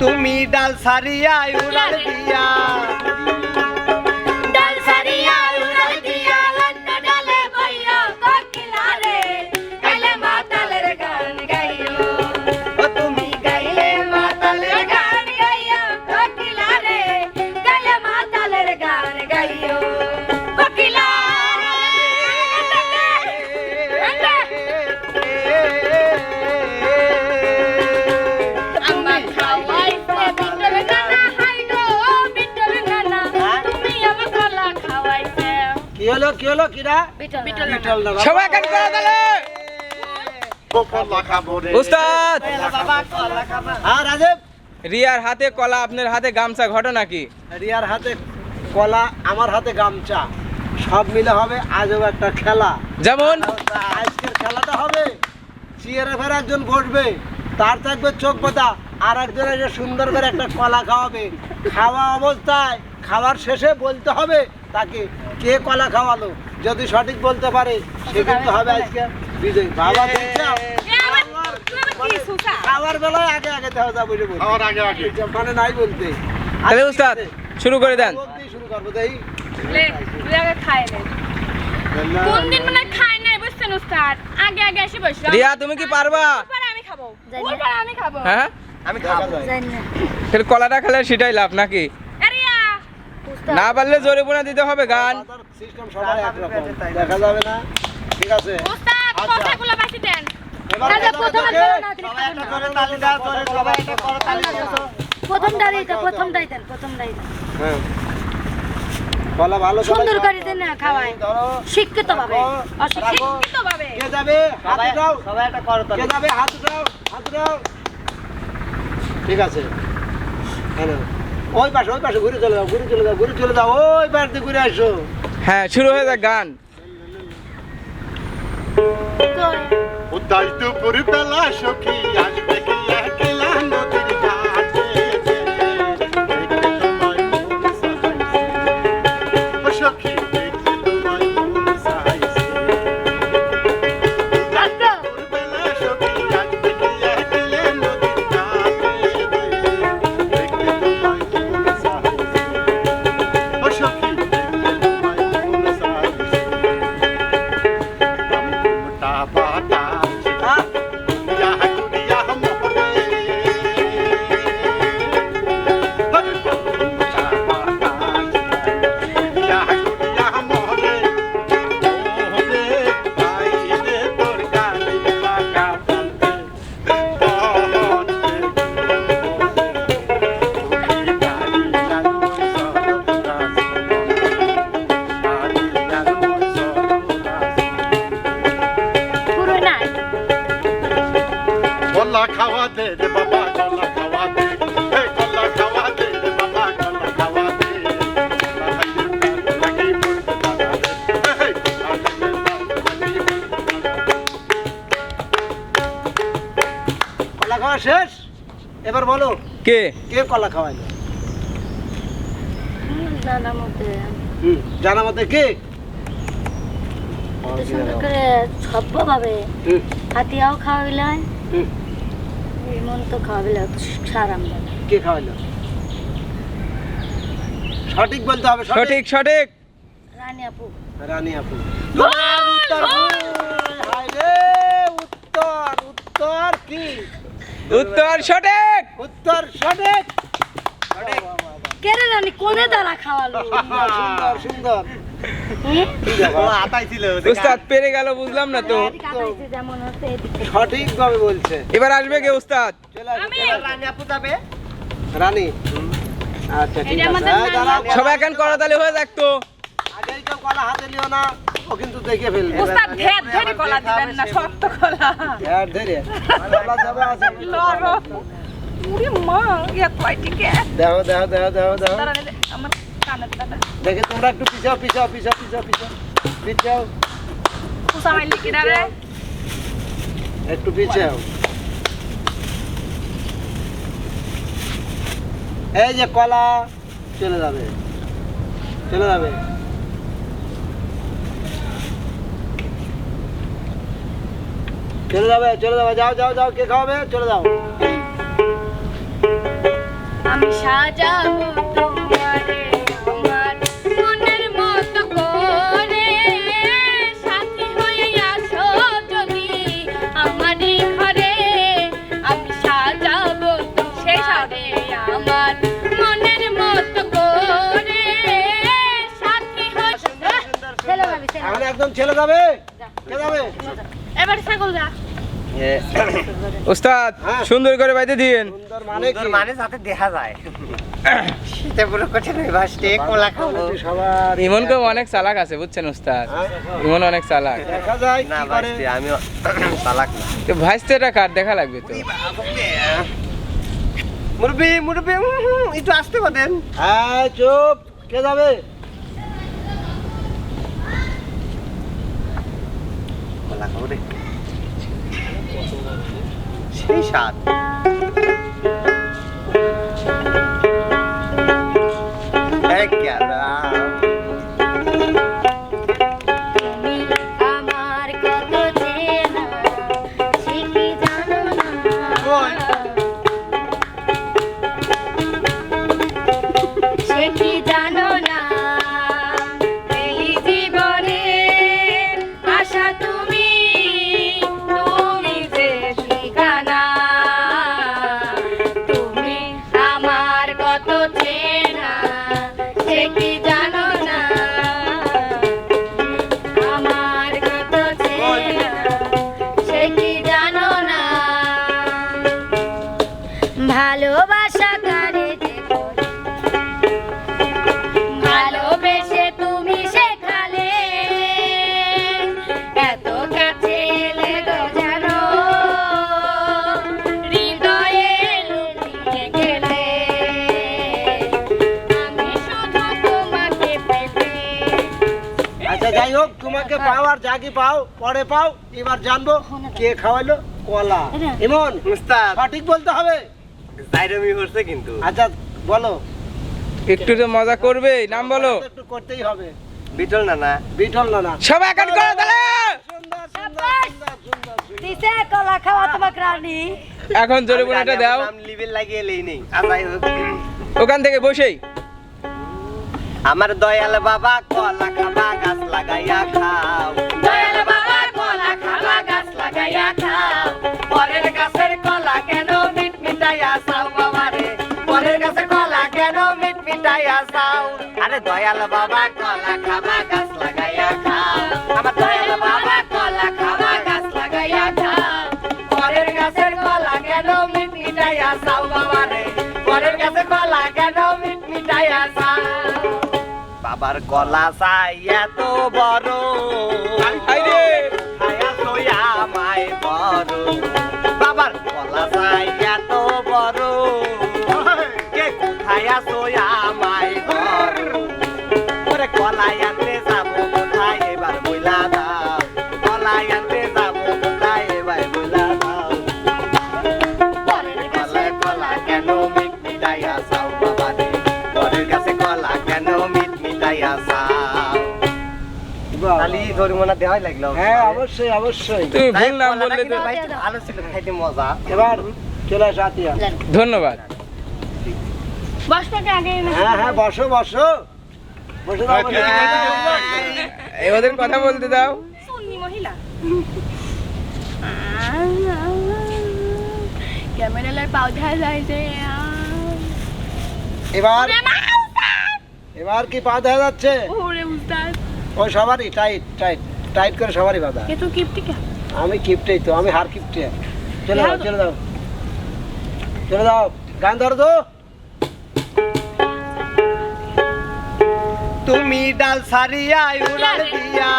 তুমি ডাল সারিয়া উড়াল দিয়া কি হলো কিরা? বিটল বিটল সবাই কান করে তাহলে। উস্তাদ। হ্যাঁ রাজীব। রিয়ার হাতে কলা আপনার হাতে গামছা ঘটনা কি রিয়ার হাতে কলা আমার হাতে গামছা। সব মিলে হবে আজও একটা খেলা। যেমন? আজকের খেলাটা হবে চেয়ারে ফের একজন বসবে তার থাকবে চোখ পাতা আর একজন এসে সুন্দর করে একটা কলা খাওয়াবে। খাওয়া অবস্থায় খাওয়ার শেষে বলতে হবে তাকে কে কলা খাওয়ালো? যদি সঠিক বলতে পারে সে কিন্তু হবে আজকে বিজয়। বাবা দেখছ? মানে খাওয়ার বেলায় আগে আগে দেওয়া যাবে খাওয়ার আগে আগে। মানে নাই বলতে। তাহলে উস্তাদ শুরু করে দেন। শুরু করব দেখি লে তুই আগে খায় কোন দিন মানে খায় নাই বুঝছেন উস্তাদ? আগে আগে এসে বসলাম রিয়া তুমি কি পারবা? আমি খাব আমি খাব। হ্যাঁ? আমি খাব। কলাটা খেলে সেটাই লাভ নাকি? না পারলে জোরে বোনা দিতে হবে গান। সিস্টেম সবাই একরকম। দেখা যাবে না? ঠিক আছে? আচ্ছা। কথাগুলো দেন। প্রথমে। প্রথম প্রথম ডাইতেন হ্যাঁ। কলা ভালো করে সুন্দর করে দেন না খাওয়ায়। শিক্ষিত ভাবে অশিক্ষিত। ভাবে কে যাবে? হাত উঠাও কে যাবে? হাত উঠাও হাত উঠাও ঠিক আছে। হ্যাঁ নাও। ওই পাশে ওই পাশে ঘুরে চলে যাও ঘুরে চলে যাও ঘুরে চলে যাও ওই পাশ দিয়ে ঘুরে আসো। হ্যাঁ শুরু হয়ে যাক গান। উদ্দাস দুপুর বেলা সখী আসবে কি একলা কলা খাওয়া শেষ? এবার বলো কে? কে কলা খাওয়াইলো? জানা মতে। কে? সুন্দর করে সভ্য ভাবে। হাতিয়াও খাওয়াইলেন হুম, তো খাওয়াইলে সারাম কে খাওয়াইলো? সঠিক বলতে হবে সঠিক? সঠিক রানী আপু। রানী আপু উত্তর ভুল। হায় রে, উত্তর উত্তর কি উত্তর সঠিক। উত্তর সঠিক। কেরে রানী কোনে দ্বারা খাওয়ালো? সুন্দর সুন্দর। সুন্দর উস্তাদ পেরে গেল বুঝলাম না তো। সঠিক ভাবে বলছে। এবার আসবে কে উস্তাদ। রানী আচ্ছা ঠিক আছে। নাম। সবাই এখন করতালি হয়ে যাক তো। কেউ কলা হাতে লিও না ও কিন্তু দেখে ফেলবে। উস্তাদ ধের ধরে কলা দিবেন না শক্ত কলা। আর ধরে কলা যাবে আছে। নরম উরি মা ইয়া কয়টিকে? দেখো দেখো দেখো দেখো দেখো দাঁড়ান এই আমার কানে দাঁড়া দেখে তোমরা একটু পিছাও পিছাও পিছাও পিছাও পিছাও। পিছাও। কুসা মাইলি কিনা রে? একটু পিছাও। এই যে কলা চলে যাবে। চলে যাবে। চলে যাবে চলে যাবে যাও যাও যাও কে খাওয়াবে? চলে যাও। আমি সাজাবো তোমারে। একদম ছেলে যাবে? কে যাবে? এবার ছাগল যা। উস্তাদ হ্যাঁ। সুন্দর করে বাইতে দিয়েন। সুন্দর মানে কি? মানে যাতে দেখা যায়। শীতে পুরো কঠিন বাসটি কোলা খাব। সবার ইমন কেউ অনেক চালাক আছে বুঝছেন উস্তাদ হ্যাঁ? ইমন অনেক চালাক। দেখা যায় না কি আমি চালাক না। তো ভাইস্তেটা কার? দেখা লাগবে তো। মুরবি মুরবি একটু আসতে পারেন হ্যাঁ চুপ। কে যাবে? ชาติ তোমাকে পাও আর যা কি পাও পরে পাও এবার জানব কে খাওয়ালো কলা। ইমন সঠিক বলতে হবে? জাইরমি কিন্তু। আচ্ছা বলো। একটু তো মজা করবে নাম বলো। একটু করতেই হবে। বিটল না না বিঠল না না সবাই একাট করো তাহলে। দিছে কলা খাওয়া তোমাকে রানী। এখন জরিমানাটা দাও। নাম লিবেল লাগিয়ে লেই নেই। ওখান থেকে বসেই। আমার দয়াল বাবা, কলা খাবা, গাছ লাগাইয়া খাও। দয়াল বাবা, কলা খাওয়া গাছ লাগাইয়া খাও। পরের গাছের কলা কেন মিট মিটাইয়া চাও বাবা রে পরের গাছের কলা কেন মিট মিটাইয়া চাও? আরে দয়াল বাবা, কলা খাবা, গাছ লাগাইয়া খাও। আমার দয়াল বাবা, কলা খাবা, গাছ লাগাইয়া খাও। পরের গাছের কলা কেন মিট মিটাইয়া চাও বাবা রে পরের গাছের কলা কেন মিট মিটাইয়া চাও? বাবার কলা চাই এত বড়। আয়া মায় বড়। জরিমানা দেওয়াই লাগল। হ্যাঁ অবশ্যই অবশ্যই। তুমি তাই ভুল নাম বললে তো ভালো ছিল খাইতে মজা। এবার চলে আসো আতিয়া। ধন্যবাদ। আগে হ্যাঁ হ্যাঁ বসো বসো। দাও কথা বলতে দাও। সুন্নি মহিলা। ধার যাইছে এবার এবার কি পা দেখা যাচ্ছে? ওরে উস্তাদ। ওই সবারই টাইট টাইট টাইট করে সবারই বাঁধা। কে তো কিপটি কে? আমি কিপটেই তো আমি হার কিপটে চলে যাও চলে যাও। চলে যাও গান ধরো তো। তুমি ডাল সারিয়া উড়াল দিয়া।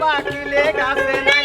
পাকিলে গাছে নাই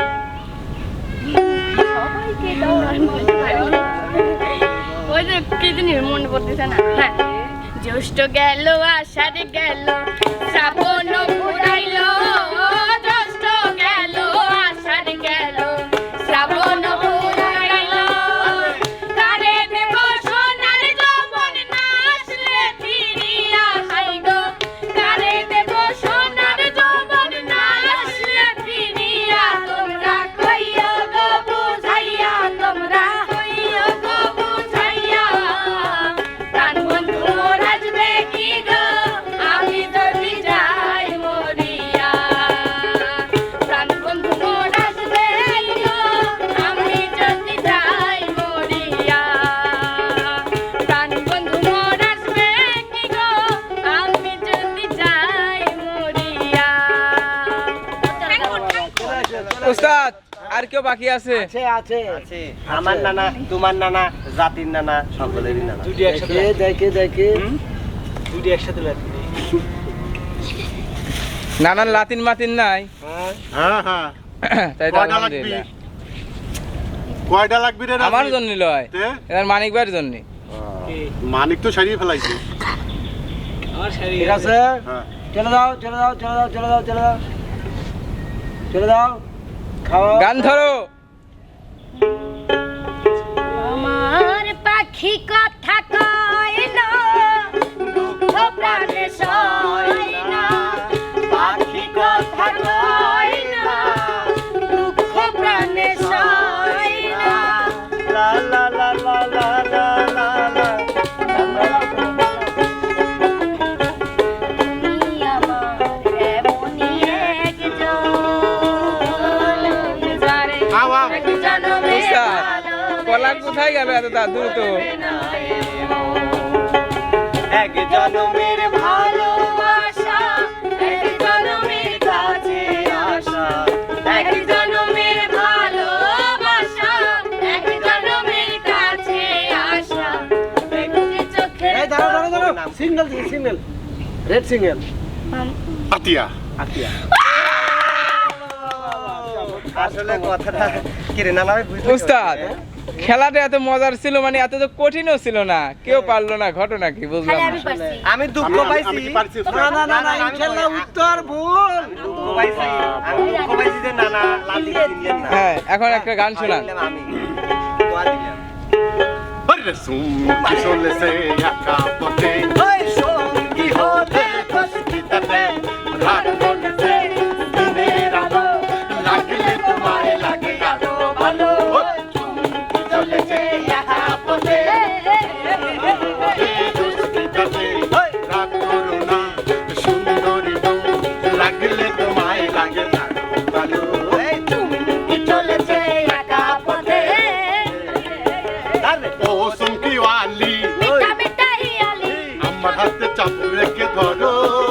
ওই যে কি জানি মনে পড়তেছে না হ্যাঁ জ্যৈষ্ঠ গেল আষাঢ় গেল শ্রাবণ ঘুরাইল। বাকি আছে? আছে আছে। আছে। আমার নানা তোমার নানা জাতির নানা সকলেরই নানা। দেখে দেখে দেখে। নানান লাতিন মাতিন নাই। হ্যাঁ হ্যাঁ। তাই তো কয়টা লাগবি? আলহামদুলিল্লাহ কয়টা লাগবি রে আমার জন্য লয়। তে? এবার মানিক ভাইয়ের জন্য। মানিক তো সারিয়ে ফেলাইছে। ঠিক আছে? হ্যাঁ। চলে দাও চলে দাও চলে দাও চলে দাও চলে দাও চলে দাও খাওয়া গান ধরো। আমার পাখি কথা কয় না দুঃখ প্রাণে সয় না। পাখি কথা কয় না দুঃখ প্রাণে সয় না। লা লা লা লা লা। লা লা তা দ্রুত এক জনমের ভালোবাসা এক জনমের কাছে আসা। এক জনমের ভালোবাসা এক জনমের কাছে আসা। একটি দাঁড়াও দাঁড়াও দাঁড়াও। Single single red single Atiya. Atiya. আসলে কথাটা কি রে নানা বুঝতে উস্তাদ। খেলাটা এত মজার ছিল মানে এত তো কঠিনও ছিল না। কেউ পারল না ঘটনা কি বুঝলাম আমি দুঃখ পাইছি। না না না না ইনশাআল্লাহ উত্তর ভুল। হ্যাঁ এখন একটা গান শোনান। আমি। আমার হাতে চাপু রেখে ধরো।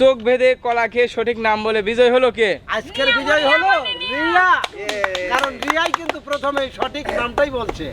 চোখ ভেদে কলা খেয়ে সঠিক নাম বলে বিজয় হলো কে? আজকের বিজয় হলো রিয়া। কারণ রিয়াই কিন্তু প্রথমে সঠিক নামটাই বলছে।